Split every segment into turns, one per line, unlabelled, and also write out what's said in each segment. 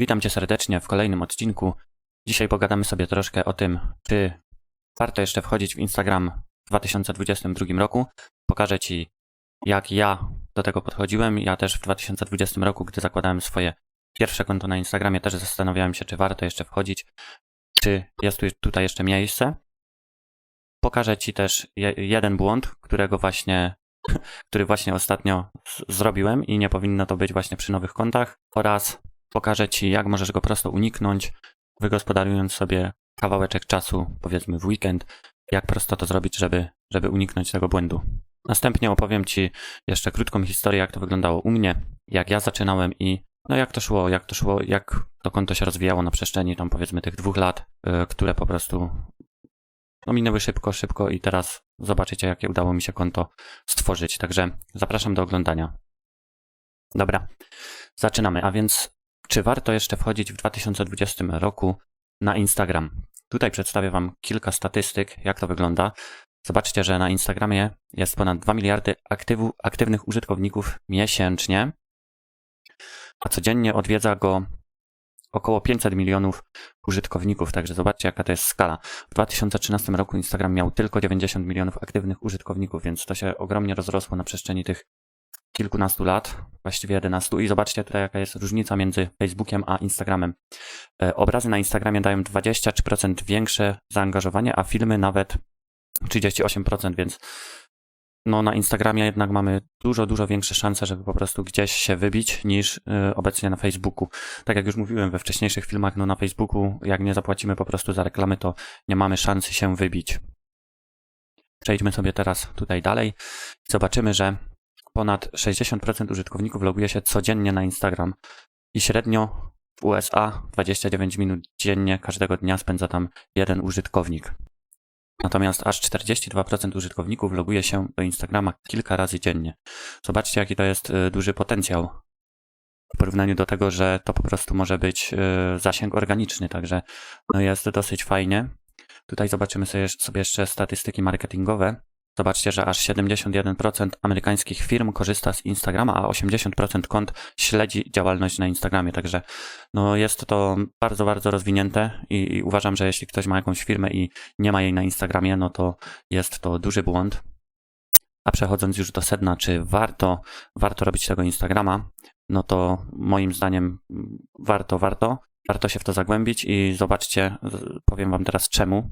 Witam Cię serdecznie w kolejnym odcinku. Dzisiaj pogadamy sobie troszkę o tym, czy warto jeszcze wchodzić w Instagram w 2022 roku. Pokażę Ci, jak ja do tego podchodziłem. Ja też w 2020 roku, gdy zakładałem swoje pierwsze konto na Instagramie, też zastanawiałem się, czy warto jeszcze wchodzić, czy jest tu tutaj jeszcze miejsce. Pokażę Ci też je, jeden błąd, którego właśnie, który właśnie ostatnio zrobiłem i nie powinno to być właśnie przy nowych kontach oraz pokażę Ci, jak możesz go prosto uniknąć, wygospodarując sobie kawałeczek czasu, powiedzmy w weekend, jak prosto to zrobić, żeby, żeby uniknąć tego błędu. Następnie opowiem Ci jeszcze krótką historię, jak to wyglądało u mnie, jak ja zaczynałem i no jak to szło, jak to szło, jak to konto się rozwijało na przestrzeni tam powiedzmy tych dwóch lat, y, które po prostu no minęły szybko, szybko i teraz zobaczycie, jakie udało mi się konto stworzyć. Także zapraszam do oglądania. Dobra, zaczynamy. A więc, czy warto jeszcze wchodzić w 2020 roku na Instagram? Tutaj przedstawię Wam kilka statystyk, jak to wygląda. Zobaczcie, że na Instagramie jest ponad 2 miliardy aktywu, aktywnych użytkowników miesięcznie, a codziennie odwiedza go około 500 milionów użytkowników, także zobaczcie, jaka to jest skala. W 2013 roku Instagram miał tylko 90 milionów aktywnych użytkowników, więc to się ogromnie rozrosło na przestrzeni tych kilkunastu lat, właściwie 11. I zobaczcie tutaj, jaka jest różnica między Facebookiem a Instagramem. E, Obrazy na Instagramie dają 23% większe zaangażowanie, a filmy nawet 38%, więc no na Instagramie jednak mamy dużo, dużo większe szanse, żeby po prostu gdzieś się wybić niż y, obecnie na Facebooku. Tak jak już mówiłem we wcześniejszych filmach, no na Facebooku jak nie zapłacimy po prostu za reklamy, to nie mamy szansy się wybić. Przejdźmy sobie teraz tutaj dalej. Zobaczymy, że ponad 60% użytkowników loguje się codziennie na Instagram i średnio w USA 29 minut dziennie każdego dnia spędza tam jeden użytkownik. Natomiast aż 42% użytkowników loguje się do Instagrama kilka razy dziennie. Zobaczcie, jaki to jest y, duży potencjał w porównaniu do tego, że to po prostu może być y, zasięg organiczny, także no jest dosyć fajnie. Tutaj zobaczymy sobie, sobie jeszcze statystyki marketingowe. Zobaczcie, że aż 71% amerykańskich firm korzysta z Instagrama, a 80% kont śledzi działalność na Instagramie. Także no jest to bardzo, bardzo rozwinięte i, i uważam, że jeśli ktoś ma jakąś firmę i nie ma jej na Instagramie, no to jest to duży błąd. A przechodząc już do sedna, czy warto, warto robić tego Instagrama, no to moim zdaniem warto, warto. Warto się w to zagłębić i zobaczcie, powiem wam teraz czemu.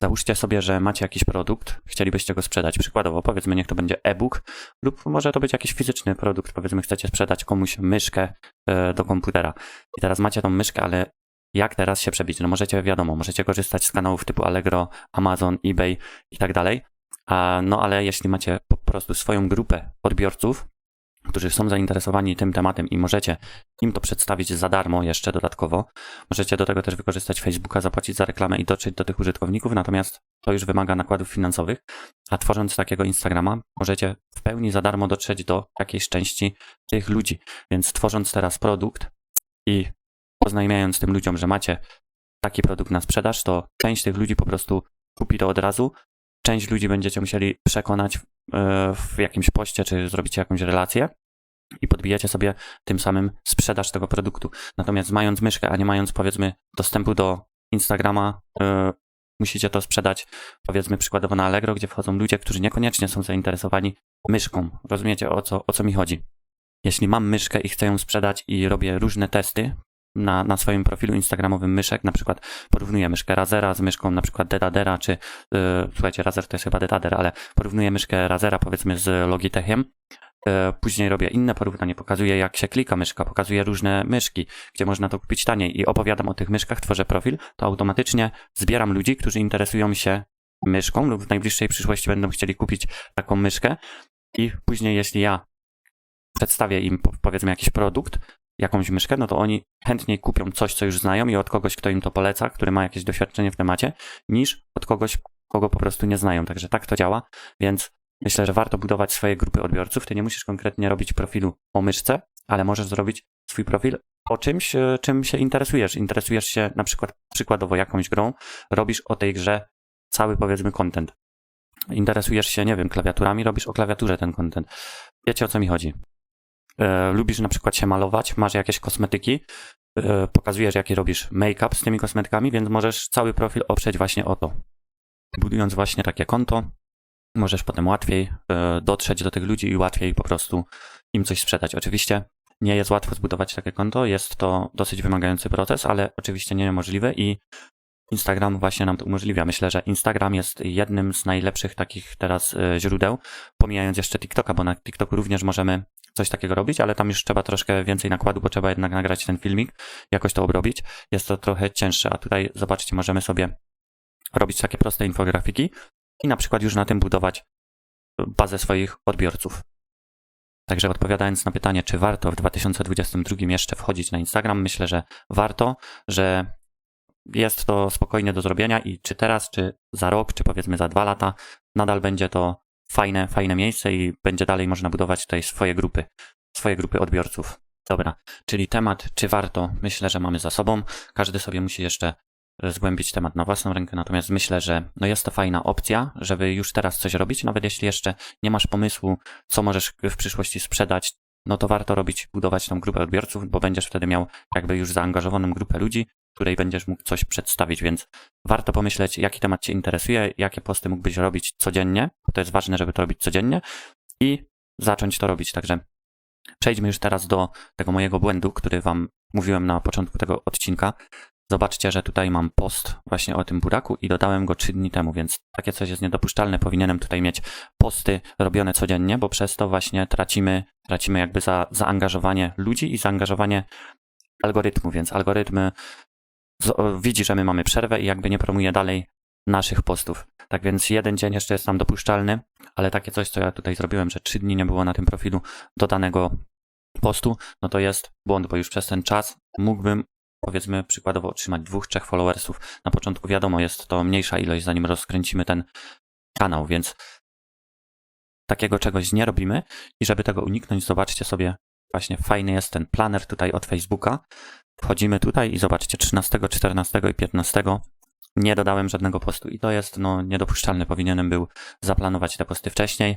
Załóżcie sobie, że macie jakiś produkt, chcielibyście go sprzedać. Przykładowo, powiedzmy, niech to będzie e-book, lub może to być jakiś fizyczny produkt. Powiedzmy, chcecie sprzedać komuś myszkę e, do komputera. I teraz macie tą myszkę, ale jak teraz się przebić? No możecie, wiadomo, możecie korzystać z kanałów typu Allegro, Amazon, eBay i tak dalej. No ale jeśli macie po prostu swoją grupę odbiorców, którzy są zainteresowani tym tematem i możecie im to przedstawić za darmo jeszcze dodatkowo, możecie do tego też wykorzystać Facebooka, zapłacić za reklamę i dotrzeć do tych użytkowników, natomiast to już wymaga nakładów finansowych, a tworząc takiego Instagrama możecie w pełni za darmo dotrzeć do jakiejś części tych ludzi. Więc tworząc teraz produkt i oznajmiając tym ludziom, że macie taki produkt na sprzedaż, to część tych ludzi po prostu kupi to od razu. Część ludzi będziecie musieli przekonać w jakimś poście, czy zrobicie jakąś relację i podbijecie sobie tym samym sprzedaż tego produktu. Natomiast mając myszkę, a nie mając powiedzmy dostępu do Instagrama, e, musicie to sprzedać powiedzmy przykładowo na Allegro, gdzie wchodzą ludzie, którzy niekoniecznie są zainteresowani myszką. Rozumiecie o co, o co mi chodzi? Jeśli mam myszkę i chcę ją sprzedać i robię różne testy na, na swoim profilu instagramowym myszek, na przykład porównuję myszkę Razera z myszką na przykład Dedadera, czy yy, słuchajcie, Razer to jest chyba Dedader, ale porównuję myszkę Razera powiedzmy z Logitechem, yy, później robię inne porównanie, pokazuję jak się klika myszka, pokazuję różne myszki, gdzie można to kupić taniej i opowiadam o tych myszkach, tworzę profil, to automatycznie zbieram ludzi, którzy interesują się myszką lub w najbliższej przyszłości będą chcieli kupić taką myszkę. I później jeśli ja przedstawię im po- powiedzmy jakiś produkt, jakąś myszkę, no to oni chętniej kupią coś, co już znają i od kogoś, kto im to poleca, który ma jakieś doświadczenie w temacie, niż od kogoś, kogo po prostu nie znają. Także tak to działa, więc myślę, że warto budować swoje grupy odbiorców. Ty nie musisz konkretnie robić profilu o myszce, ale możesz zrobić swój profil o czymś, e, czym się interesujesz. Interesujesz się na przykład przykładowo jakąś grą, robisz o tej grze cały powiedzmy content. Interesujesz się, nie wiem, klawiaturami, robisz o klawiaturze ten content. Wiecie o co mi chodzi. E, lubisz na przykład się malować, masz jakieś kosmetyki, e, pokazujesz, jaki robisz make-up z tymi kosmetykami, więc możesz cały profil oprzeć właśnie o to. Budując właśnie takie konto, możesz potem łatwiej e, dotrzeć do tych ludzi i łatwiej po prostu im coś sprzedać. Oczywiście nie jest łatwo zbudować takie konto, jest to dosyć wymagający proces, ale oczywiście nie niemożliwy i Instagram właśnie nam to umożliwia. Myślę, że Instagram jest jednym z najlepszych takich teraz źródeł, pomijając jeszcze TikToka, bo na TikToku również możemy coś takiego robić, ale tam już trzeba troszkę więcej nakładu, bo trzeba jednak nagrać ten filmik, jakoś to obrobić. Jest to trochę cięższe, a tutaj zobaczcie, możemy sobie robić takie proste infografiki i na przykład już na tym budować bazę swoich odbiorców. Także odpowiadając na pytanie, czy warto w 2022 jeszcze wchodzić na Instagram, myślę, że warto, że jest to spokojnie do zrobienia i czy teraz, czy za rok, czy powiedzmy za dwa lata, nadal będzie to fajne, fajne miejsce i będzie dalej można budować tutaj swoje grupy, swoje grupy odbiorców. Dobra, czyli temat, czy warto, myślę, że mamy za sobą. Każdy sobie musi jeszcze zgłębić temat na własną rękę, natomiast myślę, że no jest to fajna opcja, żeby już teraz coś robić, nawet jeśli jeszcze nie masz pomysłu, co możesz w przyszłości sprzedać, no to warto robić, budować tą grupę odbiorców, bo będziesz wtedy miał jakby już zaangażowaną grupę ludzi, której będziesz mógł coś przedstawić, więc warto pomyśleć, jaki temat Cię interesuje, jakie posty mógłbyś robić codziennie, bo to jest ważne, żeby to robić codziennie i zacząć to robić. Także przejdźmy już teraz do tego mojego błędu, który Wam mówiłem na początku tego odcinka. Zobaczcie, że tutaj mam post właśnie o tym buraku i dodałem go 3 dni temu, więc takie coś jest niedopuszczalne. Powinienem tutaj mieć posty robione codziennie, bo przez to właśnie tracimy, tracimy jakby za, zaangażowanie ludzi i zaangażowanie algorytmu, więc algorytmy widzi, że my mamy przerwę i jakby nie promuje dalej naszych postów. Tak więc jeden dzień jeszcze jest tam dopuszczalny, ale takie coś, co ja tutaj zrobiłem, że trzy dni nie było na tym profilu dodanego postu, no to jest błąd, bo już przez ten czas mógłbym powiedzmy przykładowo otrzymać dwóch, trzech followersów. Na początku wiadomo, jest to mniejsza ilość, zanim rozkręcimy ten kanał, więc takiego czegoś nie robimy i żeby tego uniknąć, zobaczcie sobie, właśnie fajny jest ten planer tutaj od Facebooka. Wchodzimy tutaj i zobaczcie 13, 14 i 15 nie dodałem żadnego postu i to jest no niedopuszczalne. Powinienem był zaplanować te posty wcześniej,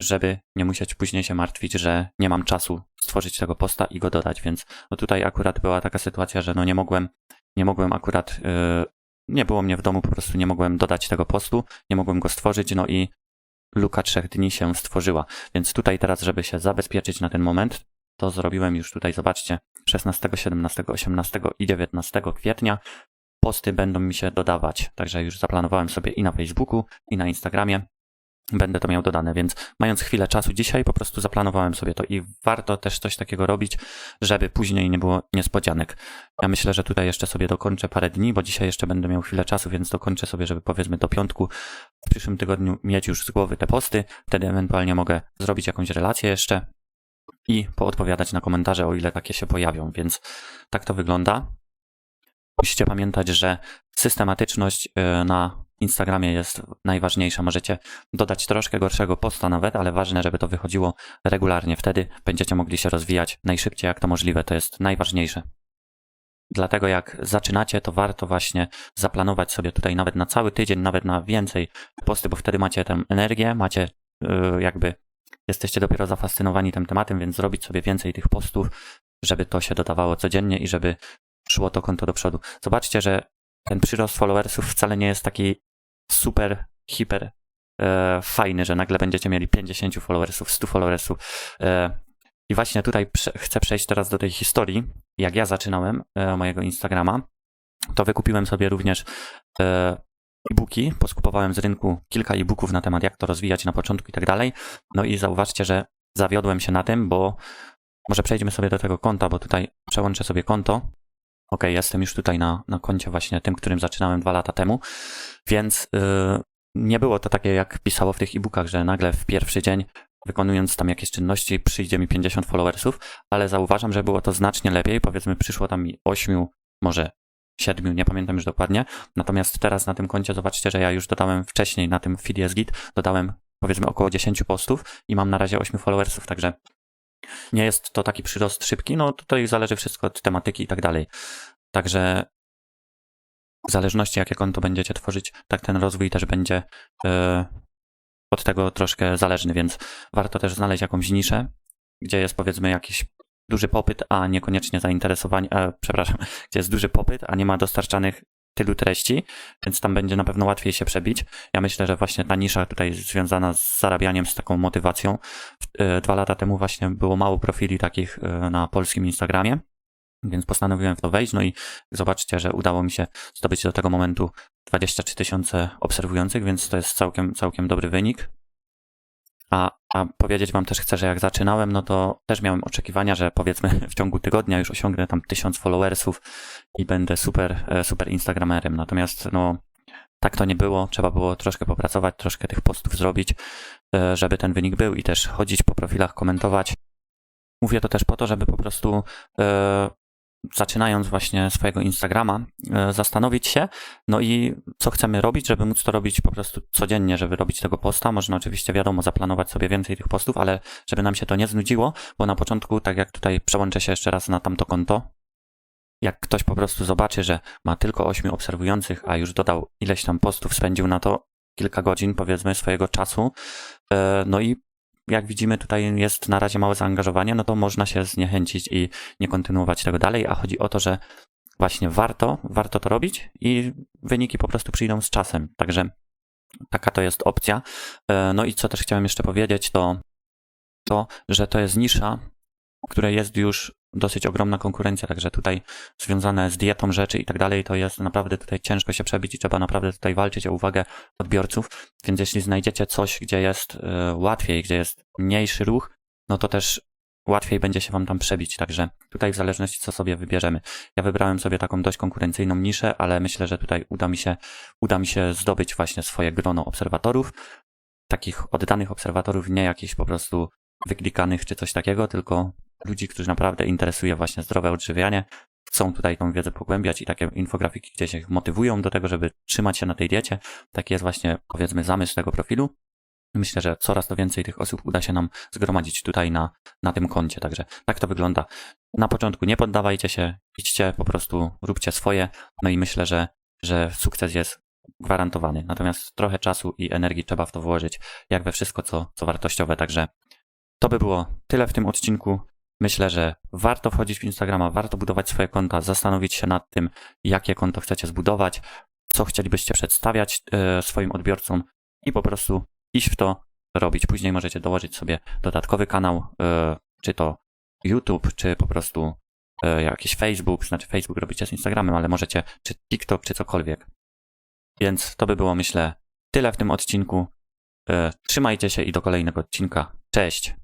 żeby nie musieć później się martwić, że nie mam czasu stworzyć tego posta i go dodać, więc no tutaj akurat była taka sytuacja, że no nie mogłem, nie mogłem akurat, yy, nie było mnie w domu, po prostu nie mogłem dodać tego postu, nie mogłem go stworzyć, no i luka trzech dni się stworzyła. Więc tutaj teraz, żeby się zabezpieczyć na ten moment, to zrobiłem już tutaj, zobaczcie, 16, 17, 18 i 19 kwietnia. Posty będą mi się dodawać, także już zaplanowałem sobie i na Facebooku, i na Instagramie. Będę to miał dodane, więc mając chwilę czasu dzisiaj, po prostu zaplanowałem sobie to i warto też coś takiego robić, żeby później nie było niespodzianek. Ja myślę, że tutaj jeszcze sobie dokończę parę dni, bo dzisiaj jeszcze będę miał chwilę czasu, więc dokończę sobie, żeby powiedzmy do piątku w przyszłym tygodniu mieć już z głowy te posty. Wtedy ewentualnie mogę zrobić jakąś relację jeszcze i poodpowiadać na komentarze, o ile takie się pojawią, więc tak to wygląda. Musicie pamiętać, że systematyczność y, na Instagramie jest najważniejsza. Możecie dodać troszkę gorszego posta nawet, ale ważne, żeby to wychodziło regularnie. Wtedy będziecie mogli się rozwijać najszybciej, jak to możliwe. To jest najważniejsze. Dlatego jak zaczynacie, to warto właśnie zaplanować sobie tutaj nawet na cały tydzień, nawet na więcej posty, bo wtedy macie tę energię, macie yy, jakby jesteście dopiero zafascynowani tym tematem, więc zrobić sobie więcej tych postów, żeby to się dodawało codziennie i żeby szło to konto do przodu. Zobaczcie, że ten przyrost followersów wcale nie jest taki super, hiper e, fajny, że nagle będziecie mieli 50 followersów, 100 followersów. E, I właśnie tutaj prze, chcę przejść teraz do tej historii. Jak ja zaczynałem e, mojego Instagrama, to wykupiłem sobie również e, e-booki, poskupowałem z rynku kilka e-booków na temat jak to rozwijać na początku i tak dalej. No i zauważcie, że zawiodłem się na tym, bo może przejdźmy sobie do tego konta, bo tutaj przełączę sobie konto. Ok, jestem już tutaj na, na koncie właśnie tym, którym zaczynałem dwa lata temu, więc yy, nie było to takie jak pisało w tych e-bookach, że nagle w pierwszy dzień wykonując tam jakieś czynności przyjdzie mi 50 followersów, ale zauważam, że było to znacznie lepiej, powiedzmy przyszło tam mi 8, może 7, nie pamiętam już dokładnie, natomiast teraz na tym koncie zobaczcie, że ja już dodałem wcześniej na tym feed jest git, dodałem powiedzmy około 10 postów i mam na razie 8 followersów, także nie jest to taki przyrost szybki, no tutaj zależy wszystko od tematyki i tak dalej. Także w zależności jakie konto będziecie tworzyć, tak ten rozwój też będzie yy, od tego troszkę zależny, więc warto też znaleźć jakąś niszę, gdzie jest powiedzmy jakiś duży popyt, a niekoniecznie zainteresowanie, e, przepraszam, gdzie jest duży popyt, a nie ma dostarczanych tylu treści, więc tam będzie na pewno łatwiej się przebić. Ja myślę, że właśnie ta nisza tutaj związana z zarabianiem, z taką motywacją. E, Dwa lata temu właśnie było mało profili takich e, na polskim Instagramie, więc postanowiłem w to wejść. No i zobaczcie, że udało mi się zdobyć do tego momentu 23 tysiące obserwujących, więc to jest całkiem, całkiem dobry wynik. A, a powiedzieć wam też chcę, że jak zaczynałem, no to też miałem oczekiwania, że powiedzmy w ciągu tygodnia już osiągnę tam tysiąc followersów i będę super, e, super instagramerem. Natomiast no tak to nie było, trzeba było troszkę popracować, troszkę tych postów zrobić, e, żeby ten wynik był i też chodzić po profilach, komentować. Mówię to też po to, żeby po prostu e, zaczynając właśnie swojego Instagrama, e, zastanowić się, no i co chcemy robić, żeby móc to robić po prostu codziennie, żeby robić tego posta. Można oczywiście, wiadomo, zaplanować sobie więcej tych postów, ale żeby nam się to nie znudziło, bo na początku, tak jak tutaj przełączę się jeszcze raz na tamto konto, jak ktoś po prostu zobaczy, że ma tylko 8 obserwujących, a już dodał ileś tam postów, spędził na to kilka godzin, powiedzmy, swojego czasu, e, no i jak widzimy, tutaj jest na razie małe zaangażowanie, no to można się zniechęcić i nie kontynuować tego dalej, a chodzi o to, że właśnie warto, warto to robić i wyniki po prostu przyjdą z czasem. Także taka to jest opcja. E, No i co też chciałem jeszcze powiedzieć, to to, że to jest nisza, w której jest już dosyć ogromna konkurencja, także tutaj związane z dietą rzeczy i tak dalej, to jest naprawdę tutaj ciężko się przebić i trzeba naprawdę tutaj walczyć o uwagę odbiorców, więc jeśli znajdziecie coś, gdzie jest e, łatwiej, gdzie jest mniejszy ruch, no to też łatwiej będzie się wam tam przebić, także tutaj w zależności co sobie wybierzemy. Ja wybrałem sobie taką dość konkurencyjną niszę, ale myślę, że tutaj uda mi się, uda mi się zdobyć właśnie swoje grono obserwatorów, takich oddanych obserwatorów, nie jakichś po prostu wyklikanych czy coś takiego, tylko ludzi, którzy naprawdę interesuje właśnie zdrowe odżywianie, chcą tutaj tą wiedzę pogłębiać i takie infografiki gdzieś ich motywują do tego, żeby trzymać się na tej diecie. Taki jest właśnie, powiedzmy, zamysł tego profilu. Myślę, że coraz to więcej tych osób uda się nam zgromadzić tutaj na, na tym koncie. Także tak to wygląda. Na początku nie poddawajcie się, idźcie, po prostu róbcie swoje. No i myślę, że, że sukces jest gwarantowany. Natomiast trochę czasu i energii trzeba w to włożyć, jak we wszystko, co, co wartościowe. Także to by było tyle w tym odcinku. Myślę, że warto wchodzić w Instagrama, warto budować swoje konta, zastanowić się nad tym, jakie konto chcecie zbudować, co chcielibyście przedstawiać e, swoim odbiorcom i po prostu iść w to robić. Później możecie dołożyć sobie dodatkowy kanał, e, czy to YouTube, czy po prostu e, jakiś Facebook, znaczy Facebook robicie z Instagramem, ale możecie, czy TikTok, czy cokolwiek. Więc to by było, myślę, tyle w tym odcinku. Trzymajcie się i do kolejnego odcinka. Cześć!